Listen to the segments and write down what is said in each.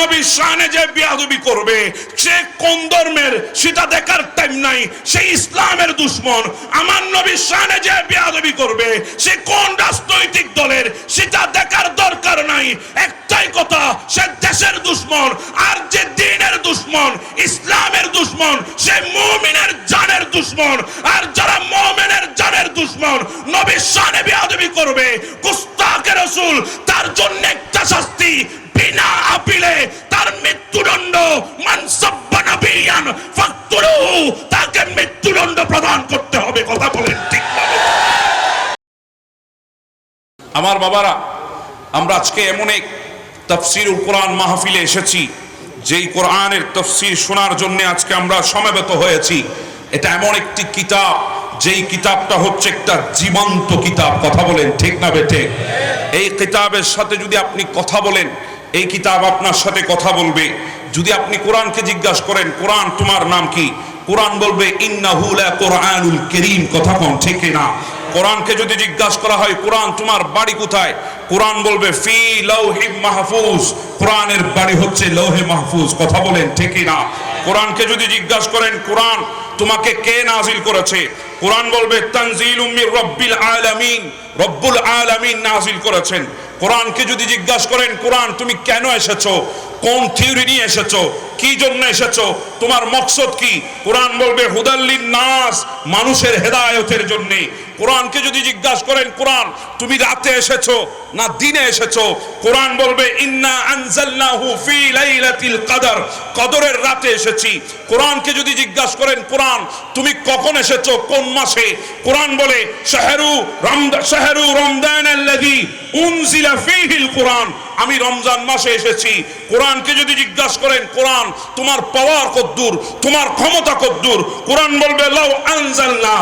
নবীর শানে যে বিয়াদবি করবে সে কোন ধর্মের, সেটা দেখার টাইম নাই। সে ইসলামের দুশ্মন আমার নবীর শানে যে বিয়াদবি করবে, সে কোন রাজনৈতিক দলের, সেটা দেখার দরকার নাই। একটাই কথা, সে দেশের দুশ্মন আর যে দিনের দুশ্মন, ইসলামের দুশ্মন, সে মুমিনের জানের দুশ্মন। আর যারা মুমিনের জানের দুশ্মন নবীর শানে বিয়াদবি করবে কুস্তাকে রসুল, তার জন্য একটা শাস্তি বিনা আপিলে তার মৃত্যুদণ্ড তাকে মৃত্যুদণ্ড প্রদান করতে হবে, কথা বলেন। আমার বাবারা, আমরা আজকে এমন এক তফসিরুল কোরআন মাহফিলে এসেছি, যেই কোরআনের তফসির শোনার জন্য আজকে আমরা সমবেত হয়েছি। এটা এমন একটি কিতাব, যেই কিতাবটা হচ্ছে একটা জীবন্ত কিতাব, কথা বলেন ঠিক না বেঠে? এই কিতাবের সাথে যদি আপনি কথা বলেন এই কিতাব আপনার সাথে কথা বলবে। যদি আপনি কোরআনকে জিজ্ঞাসা করেন, কোরআন তোমার নাম কি? কোরআন বলবে, ইন্নাহু লা কোরআনুল করিম। কথা কোন ঠিক না কোরআনকে যদি জিজ্ঞাসা করা হয়, কোরআন তোমার বাড়ি কোথায়? কোরআন বলবে, ফি লৌহি মাহফুজ। কোরআনের বাড়ি হচ্ছে লৌহে মাহফুজ। কথা বলেন ঠিকই না কোরআনকে যদি জিজ্ঞাসা করেন, কোরআন তোমাকে কে নাজিল করেছে? কোরআন বলবে, তানজিলুম মির রব্বিল আলামিন। রব্বুল আলামিন নাজিল করেছেন। কোরআনকে যদি জিজ্ঞাসা করেন, কোরআন তুমি কেন এসেছ? কোন থিওরি নিয়ে এসেছ? কি জন্য এসেছ? তোমার মকসদ কি? কোরআন বলবে হুদাল্লিন নাস মানুষের হেদায়তের জন্য। কোরআনকে যদি জিজ্ঞাসা করেন, কোরআন, তুমি রাতে এসেছ না দিনে এসেছ? কোরআন বলবে, ইন্না আনজালনাহু ফি লাইলাতিল কদর কদরের রাতে এসেছি। কোরআনকে যদি জিজ্ঞাসা করেন, কোরআন, তুমি কখন এসেছ? কোন মাসে? কোরআন বলে, শাহরু রমজান শাহরু রমজান আল্লাযী উনজিলা ফীহিল কোরআন আমি রমজান মাসে এসেছি। কোরআনকে যদি জিজ্ঞাসা করেন, কোরআন তোমার পাওয়ার কদ্দুর তোমার ক্ষমতা কদ্দুর কোরআন বলবে, লাউ আলা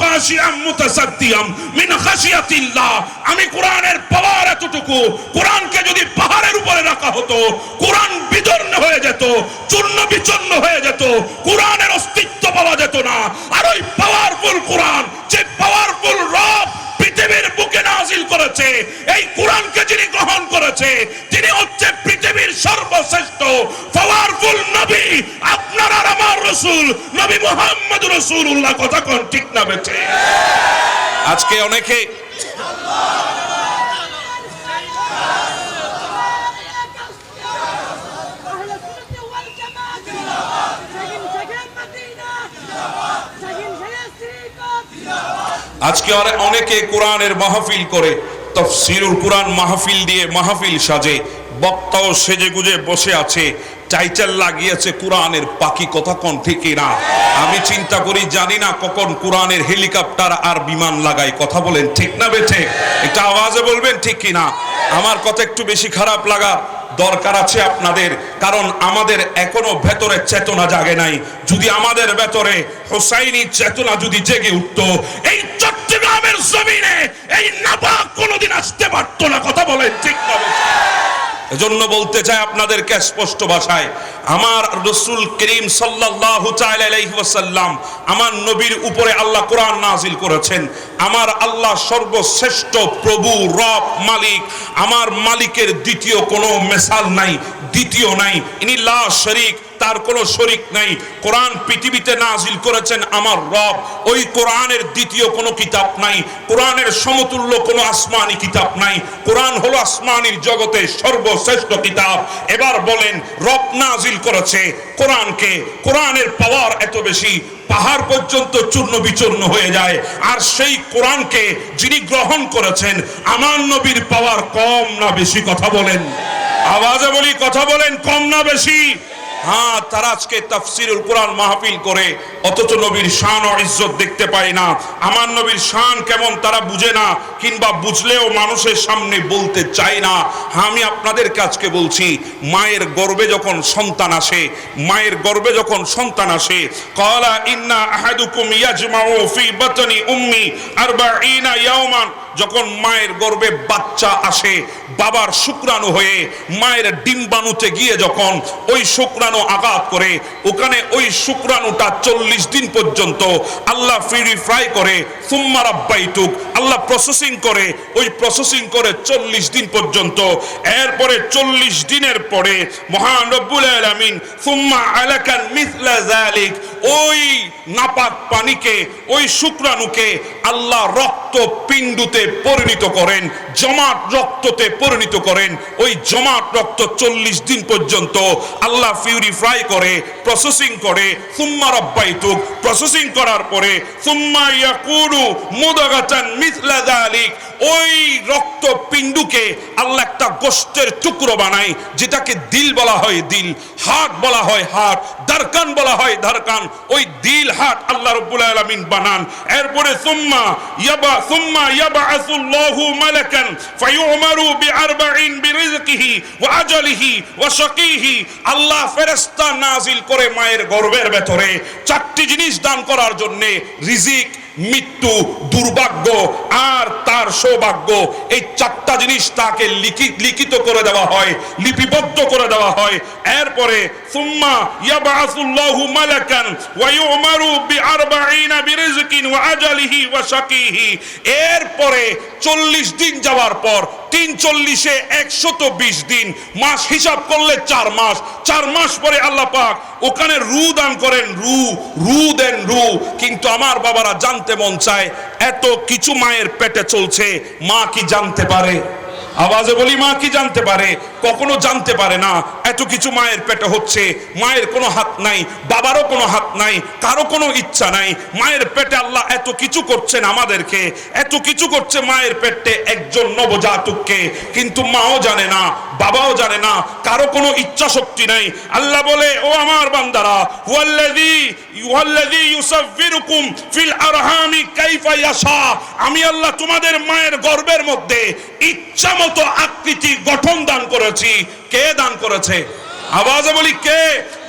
খাশিআম মুতাসাদ্দিয়াম মিন খাশিয়াতিল্লাহ। আমি কোরআনের পাওয়ার এতটুকু, কোরআনকে যদি পাহাড়ের উপরে রাখা হতো, কোরআন বিদর্ণ হয়ে যেত, চূর্ণ বিচূর্ণ হয়ে যেত, কোরআনের অস্তিত্ব পাওয়া যেত না। আর ওই পাওয়ারফুল কোরআন, যে পাওয়ারফুল রব পৃথিবীর বুকে নাজিল করেছে। এই কোরআনকে যিনি গ্রহণ করেছে, তিনি হচ্ছে পৃথিবীর সর্বশ্রেষ্ঠ পাওয়ারফুল নবী। আপনার আর আমার রসুল, নবী মোহাম্মদ রসুল্লাহ কথা কোন ঠিক না বেছে আজকে অনেকে আজকে অনে- অনেকে কোরআনের মাহফিল করে তফসিরুল কোরআন মাহফিল দিয়ে মাহফিল সাজে, বক্তাও সেজে গুজে বসে আছে, টাইটেল লাগিয়েছে কোরআনের পাখি কথা কোন ঠিকই না আমি চিন্তা করি জানি না কখন কোরআনের হেলিকপ্টার আর বিমান লাগাই কথা বলেন ঠিক না বেঠে এটা আওয়াজে বলবেন ঠিক কি না আমার কথা একটু বেশি খারাপ লাগা দরকার আছে আপনাদের, কারণ আমাদের এখনও ভেতরে চেতনা জাগে নাই যদি আমাদের ভেতরে হোসাইনি চেতনা যদি জেগে উঠত, এই চট্টগ্রামের জমিনে এই নাপাক কোনোদিন আসতে পারতো না, কথা বলেন ঠিক না? এজন্য বলতে চাই আপনাদেরকে স্পষ্ট ভাষায়, আমার রসুল করিম আলাইহি ওয়াসাল্লাম আমার নবীর উপরে আল্লাহ কোরআন নাজিল করেছেন। আমার আল্লাহ সর্বশ্রেষ্ঠ প্রভু, রব, মালিক, আমার মালিকের দ্বিতীয় কোনো মেসাল নাই, দ্বিতীয় নাই। ইনি লা শরীক তার কোনো শরিক নাই। কোরআন পৃথিবীতে নাজিল করেছেন আমার রব। ওই কোরআনের দ্বিতীয় কোনো কিতাব নাই। কোরআনের সমতুল্য কোনো আসমানি কিতাব নাই। কোরআন হলো আসমানির জগতে সর্বশ্রেষ্ঠ কিতাব। এবার বলেন, রব নাজিল করেছে কোরআনকে। কোরআনের পাওয়ার এত বেশি, পাহাড় পর্যন্ত চূর্ণ বিচূর্ণ হয়ে যায়। আর সেই কোরআনকে যিনি গ্রহণ করেছেন, আমার নবীর পাওয়ার কম না বেশি কথা বলেন। আওয়াজে বলি, কথা বলেন কম না বেশি। হ্যাঁ তারা আজকে তাফসিরুল কোরআন মাহফিল করে, অথচ নবীর শান ও ইজ্জত দেখতে পায় না। আমার নবীর শান কেমন তারা বুঝে না, কিংবা বুঝলেও মানুষের সামনে বলতে চায় না। আমি আপনাদের আজকে বলছি, মায়ের গর্বে যখন সন্তান আসে, মায়ের গর্বে যখন সন্তান আসে কলা ইন্না আহাদুকুম ইয়াজমাউ ফি বাতনি উম্মি আরবাঈনা ইয়াওমান। যখন মায়ের গর্ভে বাচ্চা আসে, বাবার শুক্রাণু হয়ে মায়ের ডিম্বাণুতে গিয়ে যখন ওই শুক্রাণু আঘাত করে, ওখানে ওই শুক্রাণুটা চল্লিশ দিন পর্যন্ত আল্লাহ ফ্রাই করে সুম্মার আব্বাইটুক আল্লাহ প্রসেসিং করে, ওই প্রসেসিং করে চল্লিশ দিন পর্যন্ত। এরপরে চল্লিশ দিনের পরে মহান রব্বুল আলামিন, সুম্মা আলাকান মিসলা জালিক ওই নাপাক পানিকে, ওই শুক্রাণুকে আল্লাহ রক্ত পিণ্ডুতে পরিণত করেন, জমাট রক্ততে পরিণত করেন, ওই জমাট রক্ত চল্লিশ দিন পর্যন্ত আল্লাহ পিউরিফাই করে প্রসেসিং করে, সুম্মা রব্বাইতুক প্রসেসিং করার পরে, সুম্মা ইয়াকুনু মুদাগাতান মিসলা যালিক, ওই রক্ত পিণ্ডুকে আল্লাহ একটা গোষ্ঠের টুকরো বানায়, যেটাকে দিল বলা হয় দিল, হাট বলা হয় হাট দারকান বলা হয় দারকান ওই দিল হাট আল্লাহ রব্বুল আলামিন বানান। এরপরে সুম্মা ইয়াবা, সুম্মা ইয়াবাসুল্লাহু মালাকান ফায়ুমারু বিআরবাইন বিরিজকিহি ওয়া আজালিহি ওয়া শাকিহি। আল্লাহ ফেরেশতা নাজিল করে মায়ের গর্ভের ভেতরে চারটি জিনিস দান করার জন্য রিজিক, মৃত্যু, দুর্ভাগ্য আর তার সৌভাগ্য এই চারটা জিনিস তাকে লিখি- লিখিত করে দেওয়া হয়, লিপিবদ্ধ করে দেওয়া হয়। এরপরে ইয়াবাসুল্লাহু মালাকান ওয়া ইউমারু বিআরবাইনা বিরিজকিন ওয়া আজালিহি ওয়া শাকিহি এরপরে 40 দিন যাওয়ার পর তিন চল্লিশে একশত বিশ দিন। মাস হিসাব করলে চার মাস। চার মাস পরে আল্লাহ পাক ওখানে রু দান করেন, রু রু দেন রু। কিন্তু আমার বাবারা জানতে মন চায়, এত কিছু মায়ের পেটে চলছে, মা কি জানতে পারে? আওয়াজে বলি, মা কি জানতে পারে? কখনো জানতে পারে না, এত কিছু মায়ের পেটে হচ্ছে, মায়ের কোনো হাত নাই, বাবারও কোনো হাত নাই, কারও কোনো ইচ্ছা নাই। মায়ের পেটে আল্লাহ এত কিছু করছেন আমাদেরকে, এত কিছু করছে মায়ের পেটে একজন নবজাতককে, কিন্তু মাও জানে না, বাবাও জানে না, কারও কোনো ইচ্ছা শক্তি নাই। আল্লাহ বলে, ও আমার বান্দারা, হুয়াল্লাযী হুয়াল্লাযী ইউসাফফিরুকুম ফিল আরহামি কাইফা ইয়াশা। আমি আল্লাহ তোমাদের মায়ের গর্ভের মধ্যে ইচ্ছা মতো আকৃতি গঠন দান করেছি, কে দান করেছে? আওয়াজে বলি কে?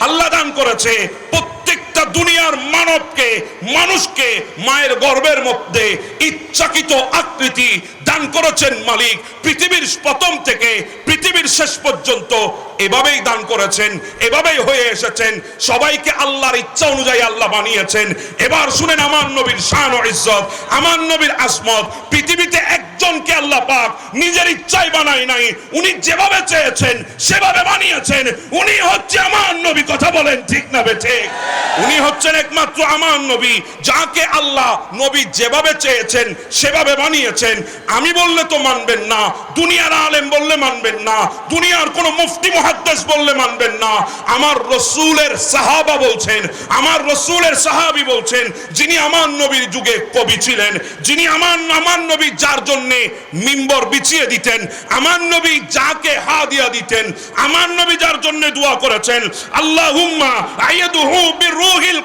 আল্লাহ দান করেছে। প্রত্যেকটা দুনিয়ার মানবকে, মানুষকে মায়ের গর্বের মধ্যে ইচ্ছাকৃত আকৃতি দান করেছেন মালিক। পৃথিবীর প্রথম থেকে শেষ পর্যন্ত এভাবেই দান করেছেন, এভাবেই হয়ে এসেছেন। সবাইকে আল্লাহর ইচ্ছা অনুযায়ী আল্লাহ বানিয়েছেন। এবার শুনেন আমার নবীর শান ও ইজ্জত, আমার নবীর আসমত। পৃথিবীতে একজনকে আল্লাহ পাক নিজের ইচ্ছায় বানায় নাই, উনি যেভাবে চেয়েছেন সেভাবে বানিয়েছেন। উনি হচ্ছে আমার নবী, কথা বলেন ঠিক না বেঠে উনি হচ্ছেন একমাত্র আমার নবী, যাকে আল্লাহ নবী যেভাবে চেয়েছেন সেভাবে বানিয়েছেন। আমি বললে তো মানবেন না, দুনিয়ার আলেম বললে মানবেন না দুনিয়ার কোন মুফতি, মুহাদ্দিস বললে মানবেন না। আমার রসুলের সাহাবা বলছেন, আমার রসুলের সাহাবি বলছেন, যিনি আমার নবীর যুগে কবি ছিলেন, যিনি আমার আমার নবী যার জন্য মিম্বর বিছিয়ে দিতেন, আমার নবী যাকে হা দিয়া দিতেন, আমার নবী যার জন্য দোয়া করেছেন, আল্লাহুম্মা আইয়াদুহু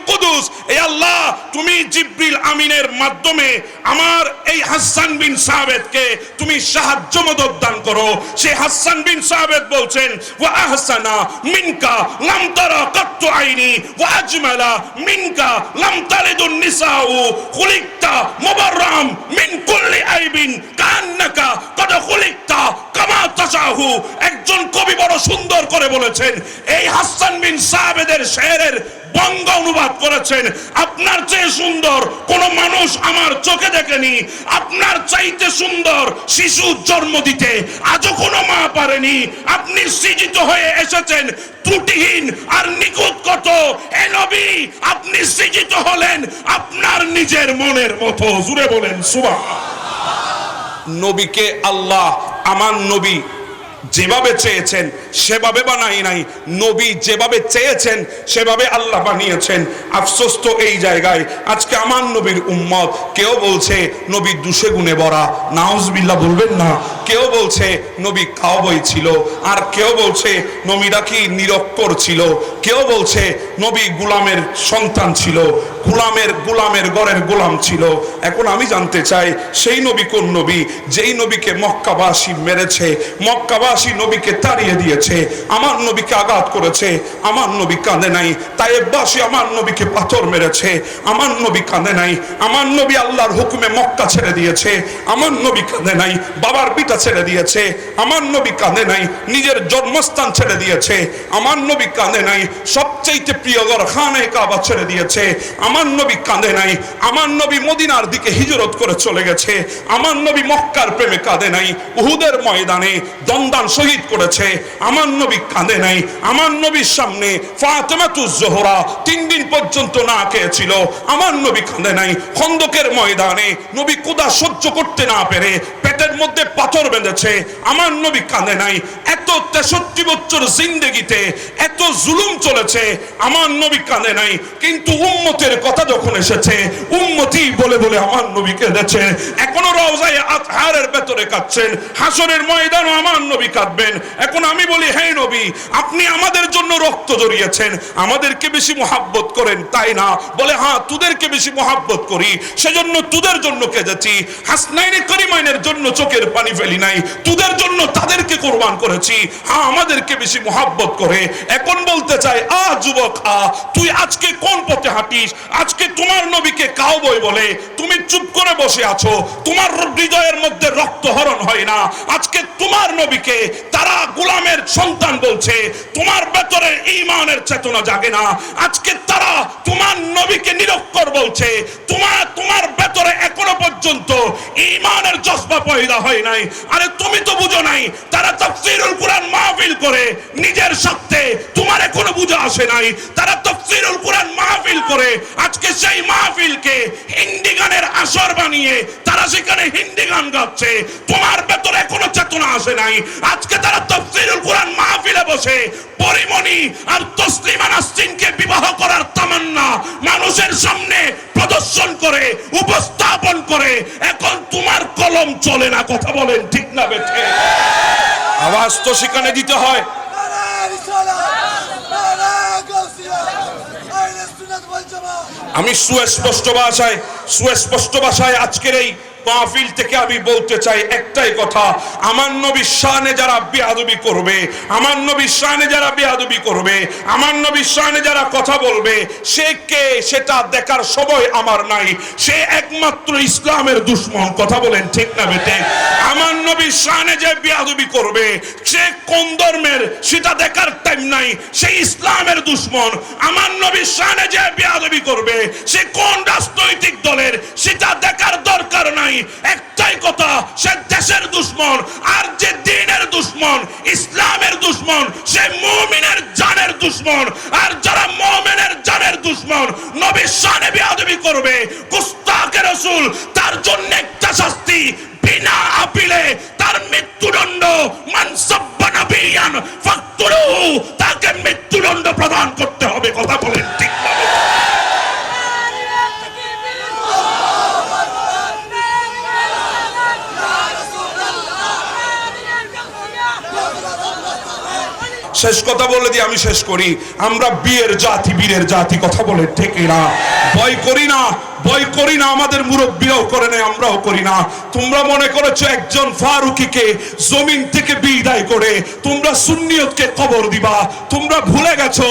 কুদুস। এ আল্লাহ, তুমি জিব্রিল আমিনের মাধ্যমে আমার এই হাসান বিন সাবেদকে তুমি সাহায্য মদত দান করো। সে হাসান বিন সাবেদ বলছেন, ওয়া আহসানা মিনকা লাম তারা কাত্তু আইনি, ওয়া আজমালা মিনকা লাম তালিদুন নিসাউ, খুলিকতা মুবাররাম মিন কুল্লি আইবিন কান্নাকা কদ খুলিকতা কামা তাশাহু। একজন কবি বড় সুন্দর করে বলেছেন, এই হাসান বিন সাবেদের শেরের বঙ্গ অনুবাদ করেছেন। আপনার চেয়ে সুন্দর কোন মানুষ আমার চোখে দেখেনি। আপনার চাইতে সুন্দর শিশু জন্ম দিতে আজও কোনো মা পারেনি। আপনি সৃজিত হয়ে এসেছেন, ত্রুটিহীন আর নিখুঁত কত এ নবী, আপনি সৃজিত হলেন আপনার নিজের মনের মতো। জুড়ে বলেন সুবা নবীকে আল্লাহ, আমার নবী যেভাবে চেয়েছেন, সেভাবে বানাই নাই। নবী যেভাবে চেয়েছেন, সেভাবে আল্লাহ বানিয়েছেন। আফসোস তো এই জায়গায়। আজকে আমার নবীর উম্মত, কেউ বলছে নবী দুষে গুণে বড়া। নাউজবিল্লা বলবেন না। কেউ বলছে নবী কাউবই ছিল। আর কেউ বলছে নবীরা কি নিরক্ষর ছিল। কেউ বলছে নবী গুলামের সন্তান ছিল, গুলামের গুলামের গড়ের গোলাম ছিল। এখন আমি জানতে চাই, সেই নবী কোন নবী? যেই নবীকে মক্কাবাসী মেরেছে, মক্কাবাসী নবীকে তাড়িয়ে দিয়েছে, আমার নবীকে আঘাত করেছে, আমার নবী কাঁদে নাই। তাইবাসী আমার নবীকে পাথর মেরেছে, আমার নবী কাঁদে নাই। আমার নবী আল্লাহর হুকুমে মক্কা ছেড়ে দিয়েছে, আমার নবী কাঁদে নাই, বাবার পিতা ছেড়ে দিয়েছে, আমার নবী কাঁদে নাই, নিজের জন্মস্থান ছেড়ে দিয়েছে, আমার নবী কাঁদে নাই। সবচাইতে প্রিয় ঘর খানে কাবা ছেড়ে দিয়েছে। আমার নবী কাঁদে নাই। আমার নবী মদিনার দিকে হিজরত করে চলে গেছে। আমার নবী মক্কার প্রেমে কাঁদে নাই। উহুদের ময়দানে দন্দান শহীদ করেছে। আমার নবী কাঁদে নাই। আমার নবীর সামনে ফাতেমাতুজ জোহরা তিন দিন পর্যন্ত না খেয়েছিল। আমার নবী কাঁদে নাই। খন্দকের ময়দানে নবী কুদা সহ্য করতে না পেরে পেটের মধ্যে পাথর বেঁধেছে। আমার নবী কাঁদে নাই। এত তেষট্টি বছর জিন্দেগিতে এত জুলুম চলেছে, আমার নবী কাঁদে নাই। কিন্তু উম্মতের কথা যখন এসেছে উম্মতি বলে বলে আমার নবী কেঁদেছে। এখনও রওজায় আতহারের ভেতরে কাঁদছেন হাসরের ময়দানও আমার নবী কাঁদবেন। এখন আমি বলি, হে নবী, আপনি আমাদের জন্য রক্ত জড়িয়েছেন। আমাদেরকে বেশি মোহাব্বত করেন, তাই না? বলে হ্যাঁ তুদেরকে বেশি মোহাব্বত করি। সেজন্য তুদের জন্য কেঁদেছি। হাসনাইনে করিমাইনের জন্য চোখের পানি ফেলি নাই। তুদের জন্য তাদেরকে কোরবান করেছি। হ্যাঁ আমাদেরকে বেশি মোহাব্বত করে। এখন বলতে চাই, আ, যুবক, আ, তুই আজকে কোন পথে হাঁটিস? আজকে তোমার নবীকে কাউবই বলে তুমি চুপ করে বসে আছো। তোমার হৃদয়ের মধ্যে রক্ত হরণ হয় না। আজকে তোমার নবীকে তারা গোলামের সন্তান বলছে। তোমার ভেতরে ইমানের চেতনা জাগে না। আজকে তারা তোমার নবীকে নিরক্ষর বলছে। তোমার তোমার ভেতরে এখনও পর্যন্ত ইমানের জজবা পয়দা হয় নাই। আরে তুমি তো বুঝো নাই, তারা তফসিরুল কোরআন মাহফিল করে, নিজের স্বার্থে তোমারে কোনো বুঝা আসে নাই। তারা তাফসীরুল কোরআন মাহফিল করে আজকে সেই মাহফিলকে হিন্দি গানের আসর বানিয়ে তারা সেখানে হিন্দি গান গাচ্ছে। তোমার ভেতরে এখনও চেতনা আসে নাই। আজকে তারা তাফসীরুল কোরআন মাহফিলে বসে পরিমণি আর তসলিমা নাসরিনকে বিবাহ করার তামান্না মানুষের সামনে প্রদর্শন করে, উপস্থাপন করে। এখন তোমার কলম চলে না, কথা বলেন ঠিক না বেঠে? আওয়াজ তো সেখানে দিতে হয়। আমি সুস্পষ্ট ভাষায় সুস্পষ্ট ভাষায় আজকের এই মাহফিল থেকে আমি বলতে চাই একটাই কথা, আমার নবীর শানে যারা বেয়াদবি করবে, আমার নবীর শানে যারা বেয়াদবি করবে, আমার নবীর শানে যারা কথা বলবে, সে কে সেটা দেখার সময় আমার নাই। সে একমাত্র ইসলামের দুশ্মন, কথা বলেন ঠিক না বেটে আমার নবীর শানে যে বেয়াদবি করবে, সে কোন ধর্মের, সেটা দেখার টাইম নাই। সে ইসলামের দুশ্মন, আমার নবীর শানে যে বেয়াদবি করবে, সে কোন রাজনৈতিক দলের, সেটা দেখার দরকার নাই। একটাই কথা, সে দেশের দুশ্মন আর যে দিনের দুশ্মন, ইসলামের দুশ্মন, সে মুমিনের জানের দুশ্মন। আর যারা মুমিনের জানের দুশ্মন নবীর শানে বেয়াদবি করবে, কুস্তাকে রসুল, তার জন্য একটা শাস্তি শেষ কথা বলে দিয়ে আমি শেষ করি। আমরা বিয়ের জাতি, বীরের জাতি কথা বলে ঠিক না। ভয় করি না, ভয় করি না, আমাদের মুরব্বীরাও করে না আমরাও করি না। তোমরা মনে করেছ একজন ফারুকিকে জমিন থেকে বিদায় করে তোমরা সুন্নিয়তকে কবর দিবা। তোমরা ভুলে গেছো,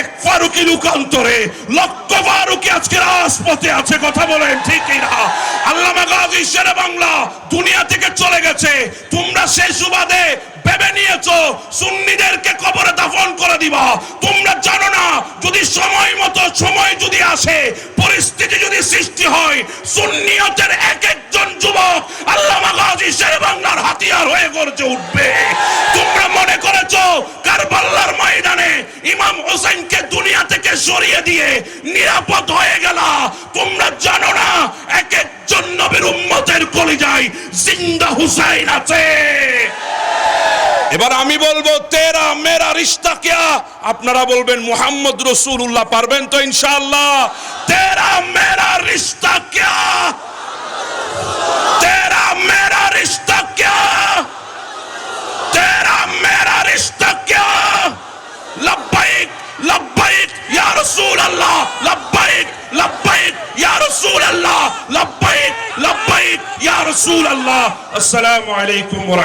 এক ফারুকি লুকান্তরে লক্ষ ফারুকি আজকে রাজপথে আছে, কথা বলেন ঠিক না আল্লামা গাজী শেরে বাংলা দুনিয়া থেকে চলে গেছে। তোমরা সেই সুবাদে ভেবে নিয়েছো, সুন্নিদেরকে কবরে দাফন করে দিবা। তোমরা জানো না, যদি সময় মতো সময় যদি আসে, পরিস্থিতি যদি সৃষ্টি হয়, সুন্নিয়তের এক একজন যুবক আল্লামা গাজী শের বাংলার হাতিয়ার হয়ে গর্জে উঠবে। তোমরা মনে করেছ, কারবাল্লার ময়দানে ইমাম হোসেনকে দুনিয়া থেকে সরিয়ে দিয়ে নিরাপদ হয়ে গেল। তোমরা জানো না, এক একজন নবীর উম্মতের কলিজায় জিন্দা হুসাইন আছে। এবার আমি বলব, তেরা মেরা রিস্তা কেয়া? আপনারা বলবেন, মোহাম্মদ রসুল্লাহ পারবেন তো ইনশাল্লাহ তেরা মেরা রিস্তা কেয়া? তেরা মেরা রিস্তা কেয়া? তেরা মেরা রিস্তা কেয়া? আসসালামু আলাইকুম ওয়া